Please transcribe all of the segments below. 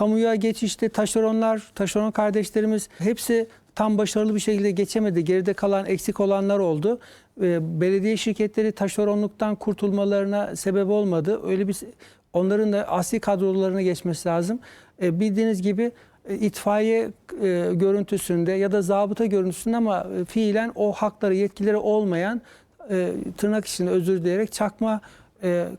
kamuya geçişte taşeronlar, taşeron kardeşlerimiz hepsi tam başarılı bir şekilde geçemedi. Geride kalan eksik olanlar oldu. E, belediye şirketleri taşeronluktan kurtulmalarına sebep olmadı. Öyle bir onların da asli kadrolarına geçmesi lazım. E, bildiğiniz gibi e, itfaiye e, görüntüsünde ya da zabıta görüntüsünde ama e, fiilen o hakları, yetkileri olmayan tırnak içinde özür dileyerek çakma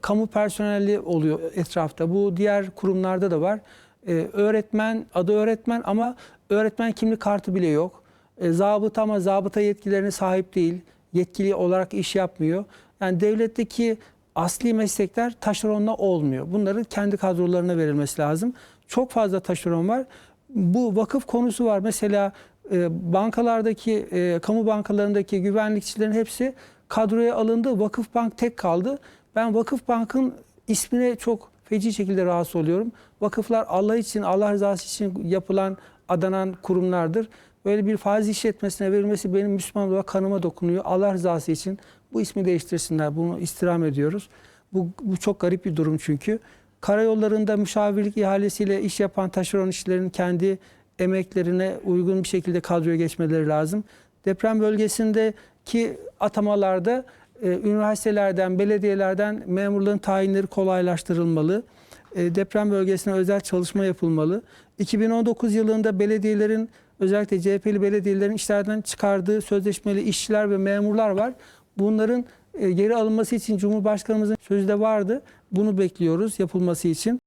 kamu personeli oluyor etrafta. Bu diğer kurumlarda da var. E, öğretmen, adı öğretmen ama öğretmen kimlik kartı bile yok. E, zabıta ama zabıta yetkilerine sahip değil. Yetkili olarak iş yapmıyor. Yani devletteki asli meslekler taşeronla olmuyor. Bunların kendi kadrolarına verilmesi lazım. Çok fazla taşeron var. Bu vakıf konusu var. Mesela e, bankalardaki, e, kamu bankalarındaki güvenlikçilerin hepsi kadroya alındı. Vakıf Bank tek kaldı. Ben Vakıf Bank'ın ismine çok feci şekilde rahatsız oluyorum. Vakıflar Allah için, Allah rızası için yapılan, adanan kurumlardır. Böyle bir faiz işletmesine verilmesi benim Müslüman olarak kanıma dokunuyor. Allah rızası için bu ismi değiştirsinler. Bunu istirham ediyoruz. Bu, bu çok garip bir durum çünkü. Karayollarında müşavirlik ihalesiyle iş yapan taşeron işçilerin kendi emeklerine uygun bir şekilde kadroya geçmeleri lazım. Deprem bölgesindeki atamalarda üniversitelerden, belediyelerden memurların tayinleri kolaylaştırılmalı. E, deprem bölgesine özel çalışma yapılmalı. 2019 yılında belediyelerin özellikle CHP'li belediyelerin işlerden çıkardığı sözleşmeli işçiler ve memurlar var. Bunların e, geri alınması için Cumhurbaşkanımızın sözü de vardı. Bunu bekliyoruz yapılması için.